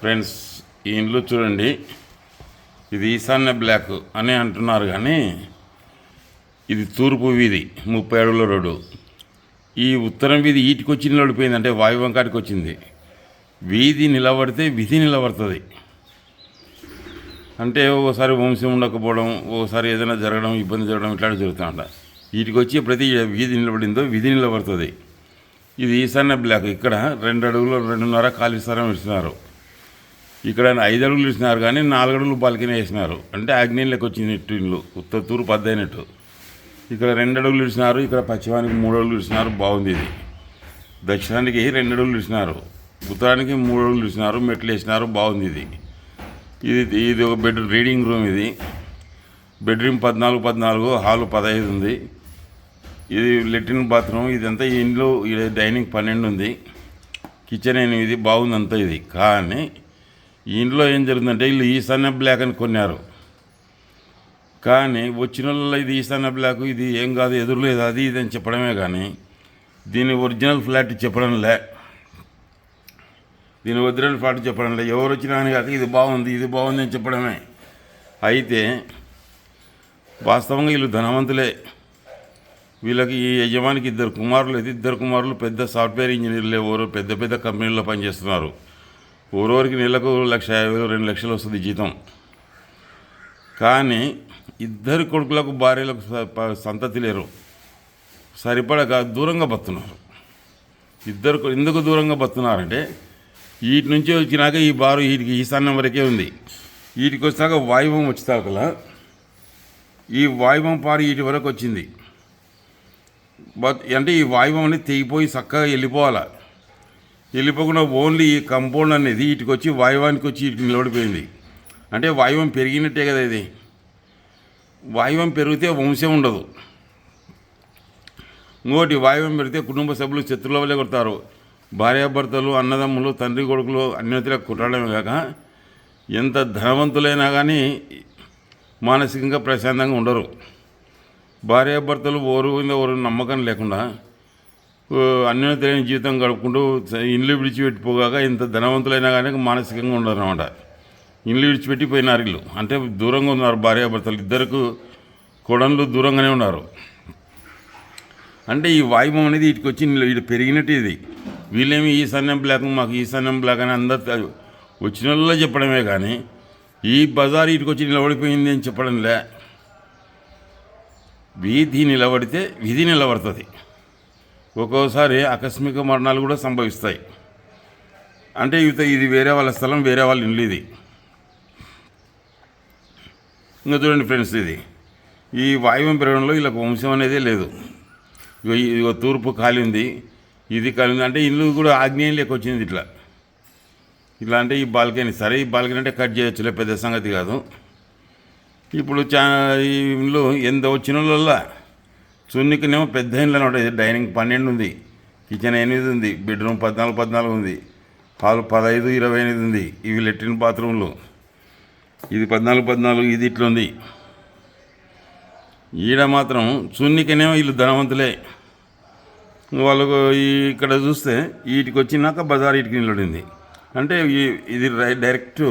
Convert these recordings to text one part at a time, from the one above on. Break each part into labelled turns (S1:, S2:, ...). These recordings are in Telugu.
S1: ఫ్రెండ్స్ ఈ ఇండ్లు చూడండి. ఇది ఈశాన్య బ్లాక్ అని అంటున్నారు కానీ ఇది తూర్పు వీధి ముప్పై అడుగుల రోడ్డు. ఈ ఉత్తరం వీధి ఈటికి వచ్చి నిలబడిపోయింది అంటే వాయువం కాడికి వచ్చింది వీధి నిలబడితే విధి నిలబడుతుంది. అంటే ఓసారి వంశం ఉండకపోవడం ఓసారి ఏదైనా జరగడం ఇబ్బంది జరగడం ఇట్లాంటివి జరుగుతుంట వీటికి వచ్చి ప్రతి వీధి నిలబడిందో విధి నిలబడుతుంది. ఇది ఈశాన్య బ్లాక్ ఇక్కడ రెండు అడుగులు రెండున్నర ఖాళీ స్థలం ఇస్తున్నారు. ఇక్కడ ఐదు అడుగులు ఇచ్చినారు కానీ నాలుగు అడుగులు పలికిన వేసినారు. అంటే ఆగ్నేయులకు వచ్చింది ఇటు ఇల్లు ఉత్తర తూరు పద్దైనట్టు ఇక్కడ రెండు అడుగులు ఇచ్చినారు ఇక్కడ పశ్చిమానికి మూడు అడుగులు ఇచ్చినారు బాగుంది ఇది. దక్షిణానికి రెండు అడుగులు ఇచ్చినారు ఉత్తరానికి మూడు అడుగులు ఇచ్చినారు మెట్లు వేసినారు బాగుంది ఇది. ఇది ఇది ఒక బెడ్ రీడింగ్ రూమ్ ఇది. బెడ్రూమ్ పద్నాలుగు పద్నాలుగు హాలు పదహైదు ఉంది. ఇది లెట్రిన్ బాత్రూమ్ ఇదంతా ఈ ఇంట్లో ఈ డైనింగ్ పన్నెండు ఉంది. కిచెన్ ఎనిమిది బాగుంది అంతా ఇది. కానీ ఈ ఇంట్లో ఏం జరిగిందంటే వీళ్ళు ఈశాన్య బ్లాక్ అని కొన్నారు. కానీ వచ్చిన వాళ్ళ ఇది ఈశాన్య బ్లాక్ ఇది ఏం కాదు ఎదురులేదు అది ఇది అని చెప్పడమే కానీ దీని ఒరిజినల్ ఫ్లాట్ చెప్పడం లే. దీని ఒరిజినల్ ఫ్లాట్ చెప్పడం లే. ఎవరు వచ్చినా కానీ కాదు ఇది బాగుంది ఇది బాగుంది అని చెప్పడమే. అయితే వాస్తవంగా వీళ్ళు ధనవంతులే. వీళ్ళకి ఈ యజమానికి ఇద్దరు కుమారులు అయితే ఇద్దరు కుమారులు పెద్ద సాఫ్ట్వేర్ ఇంజనీర్లు ఎవరు పెద్ద పెద్ద కంపెనీల్లో పనిచేస్తున్నారు. ఓరోరికి నెలకు లక్ష యాభై వేలు రెండు లక్షలు వస్తుంది జీతం. కానీ ఇద్దరు కొడుకులకు భార్యలకు స- సంతతి లేరు. సరిపడక దూరంగా బతున్నారు. ఇద్దరు ఎందుకు దూరంగా బతున్నారంటే వీటి నుంచి వచ్చినాక ఈ బారు వీటికి ఈశాన్యం వరకే ఉంది. వీటికి వచ్చినాక వాయువం వచ్చేదాకలా ఈ వాయువం పారి వీటి వరకు వచ్చింది. బట్ అంటే ఈ వాయువం అనేది తెగిపోయి చక్కగా వెళ్ళిపోవాలి. వెళ్ళిపోకుండా ఓన్లీ ఈ కంపౌండ్ అనేది ఇటుకొచ్చి వచ్చి వాయువానికి వచ్చి ఇటు నిలబడిపోయింది. అంటే వాయువం పెరిగినట్టే కదా ఇది. వాయువం పెరిగితే వంశం ఉండదు. ఇంకోటి వాయువం పెరిగితే కుటుంబ సభ్యులు శత్రుల వల్లే కొడతారు. భార్యాభర్తలు అన్నదమ్ములు తండ్రి కొడుకులు అన్యోతులకు కుట్రడమే కాక ఎంత ధనవంతులైనా కానీ మానసికంగా ప్రశాంతంగా ఉండరు. భార్యాభర్తలు ఓరు మీద ఓరు నమ్మకం లేకుండా ఓ, అన్యోన్యతలేని జీవితం గడుపుకుంటూ ఇండ్లు ఇల్లు విడిచిపెట్టిపోగాక ఇంత ధనవంతులైనా కానీ మానసికంగా ఉండరు అనమాట ఇల్లు విడిచిపెట్టిపోయినారు ఇల్లు. అంటే దూరంగా ఉన్నారు భార్యాభర్తలు. ఇద్దరికి కొడన్లు దూరంగానే ఉన్నారు. అంటే ఈ వాయువం అనేది వీటికి వచ్చి ఇటు పెరిగినట్టు ఇది. వీళ్ళేమి ఈ సన్నం బ్లాక్ మాకు ఈ సన్నం బ్లాక్ అని అందరు వచ్చిన వాళ్ళలో చెప్పడమే కానీ ఈ బజార్ ఇటుకు వచ్చి నిలబడిపోయింది అని చెప్పడంలే. వీధి నిలబడితే విధి నిలబడుతుంది. ఒక్కోసారి ఆకస్మిక మరణాలు కూడా సంభవిస్తాయి. అంటే ఇత ఇది వేరే వాళ్ళ స్థలం వేరే వాళ్ళ ఇల్లు ఇది. ఇంకా చూడండి ఫ్రెండ్స్ ఇది. ఈ వాయువం పెరగడంలో ఇలా వంశం అనేదే లేదు. ఇగో ఇగో తూర్పు కాలింది ఉంది ఇది కాలింది అంటే ఇల్లు కూడా ఆగ్నేయం లేక వచ్చింది ఇట్లా. ఇట్లా అంటే ఈ బాల్కనీ సరే ఈ బాల్కనీ అంటే కట్ చేయొచ్చులే పెద్ద సంగతి కాదు. ఇప్పుడు చా ఈ ఇల్లు ఎంత వచ్చిన వాళ్ళ చున్నికినేమో పెద్ద ఇల్లు అనమాట డైనింగ్ పన్నెండు ఉంది. కిచెన్ ఎనిమిది ఉంది. బెడ్రూమ్ పద్నాలుగు పద్నాలుగు ఉంది. హాల్ పదహైదు ఇరవై ఎనిమిది ఉంది. ఇవి లెట్రిన్ బాత్రూమ్లు ఇది పద్నాలుగు పద్నాలుగు ఇది ఇట్లా ఉంది. ఈడ మాత్రం చున్నికనేమో వీళ్ళు ధనవంతులే. వాళ్ళకు ఇక్కడ చూస్తే వీటికి వచ్చినాక బజార్ వీటికి నిలబడింది. అంటే ఇది డైరెక్ట్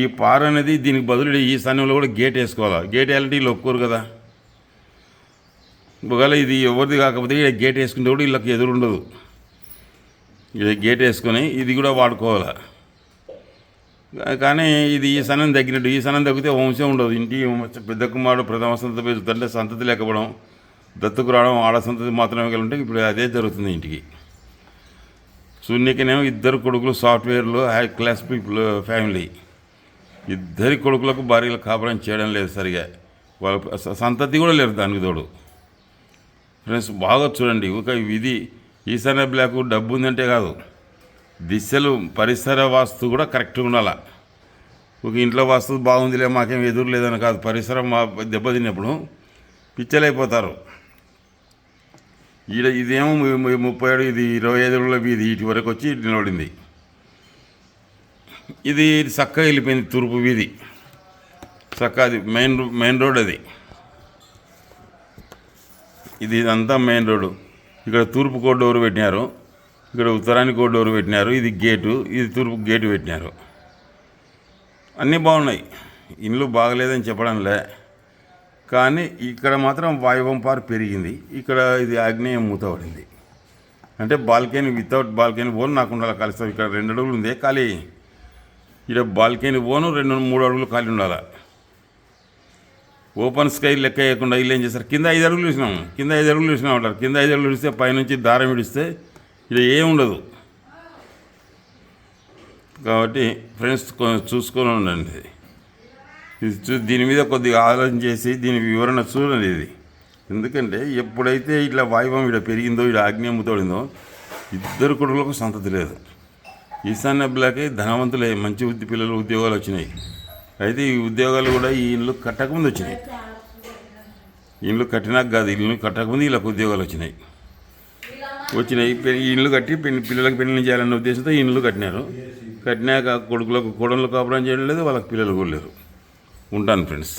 S1: ఈ పార అనేది దీనికి బదులు ఈ సమయంలో కూడా గేట్ వేసుకోవాలి? గేట్ వేయాలంటే వీళ్ళు ఒక్కరు కదా. ఒకవేళ ఇది ఎవరిది కాకపోతే ఇక్కడ గేట్ వేసుకుంటే కూడా వీళ్ళకి ఎదురు ఉండదు. ఇది గేట్ వేసుకొని ఇది కూడా వాడుకోవాలి. కానీ ఇది ఈ సనం తగ్గినట్టు ఈ సనం తగ్గితే వంశం ఉండదు. ఇంటి పెద్ద కుమారుడు ప్రథమ సంతతి పెరుగుతుంటే సంతతి లేకపోవడం దత్తుకు రావడం ఆడ సంతతి మాత్రమే కలిగి ఉంటే ఇప్పుడు అదే జరుగుతుంది ఇంటికి. శూన్యకనేమో ఇద్దరు కొడుకులు సాఫ్ట్వేర్లు హై క్లాస్ పీపుల్ ఫ్యామిలీ. ఇద్దరి కొడుకులకు భార్యలు కాపురం చేయడం లేదు సరిగా. వాళ్ళ సంతతి కూడా లేరు దానికి తోడు. ఫ్రెండ్స్ బాగా చూడండి. ఒక విధి ఈశాన్య బ్లాక్ డబ్బు ఉందంటే కాదు. దిశలు పరిసర వాస్తు కూడా కరెక్ట్గా ఉండాలి? ఒక ఇంట్లో వాస్తు బాగుందిలే మాకేం ఎదురు లేదని కాదు. పరిసరం మా దెబ్బతిన్నప్పుడు పిచ్చలైపోతారు. ఈడ ఇదేమో ముప్పై ఏడు ఇది ఇరవై ఐదు అడుగుల వీధి ఇటు వరకు వచ్చి నిలబడింది. ఇది చక్కగా వెళ్ళిపోయింది తూర్పు వీధి. చక్క అది మెయిన్ మెయిన్ రోడ్ అది. ఇది ఇదంతా మెయిన్ రోడ్డు. ఇక్కడ తూర్పు కోడ్ డోరు పెట్టినారు. ఇక్కడ ఉత్తరానికి కోడ్ డోర్ పెట్టినారు. ఇది గేటు. ఇది తూర్పు గేటు పెట్టినారు. అన్నీ బాగున్నాయి. ఇండ్లు బాగలేదని చెప్పడంలే కానీ ఇక్కడ మాత్రం వాయువంపారు పెరిగింది. ఇక్కడ ఇది ఆగ్నేయం మూతపడింది అంటే బాల్కనీ వితౌట్ బాల్కనీ పోను నాకు ఉండాలి కలిసి ఇక్కడ రెండు అడుగులు ఉంది ఖాళీ. ఇక్కడ బాల్కనీ పోను రెండు మూడు అడుగులు ఖాళీ ఉండాలి. ఓపెన్ స్కై లెక్క వేయకుండా ఇల్లు ఏం చేస్తారు కింద ఐదు అడుగులు చూసినాము కింద ఐదు అడుగులు చూసినాం అంటారు. కింద ఐదు అడుగులు చూస్తే పైనుంచి దారం విడిస్తే ఇది ఏముండదు కాబట్టి ఫ్రెండ్స్ చూసుకొని ఉండండి. ఇది చూ- దీని మీద కొద్దిగా ఆలోచన చేసి దీని వివరణ చూడండి ఇది. ఎందుకంటే ఎప్పుడైతే ఇట్లా వాయువం ఇక్కడ పెరిగిందో ఇక్కడ ఆగ్నేయముతోడిందో ఇద్దరు కొడుకులకు సంతతి లేదు. ఈశాన్య బ్లాకే ధనవంతులే మంచి ఉద్ది పిల్లలు ఉద్యోగాలు వచ్చినాయి. అయితే ఈ ఉద్యోగాలు కూడా ఈ ఇల్లు కట్టకముందు వచ్చినాయి. ఇల్లు కట్టినాక కాదు ఇల్లు కట్టకముందు వీళ్ళకి ఉద్యోగాలు వచ్చినాయి. వచ్చినాయి ఈ ఇల్లు కట్టి పెళ్ళి పిల్లలకు పెళ్ళి చేయాలన్న ఉద్దేశంతో ఈ ఇల్లు కట్టినారు. కట్టినాక కొడుకులకు కోడళ్ళు కాపురం చేయడం లేదు వాళ్ళకి పిల్లలు కూడా లేరు. ఉంటాను ఫ్రెండ్స్.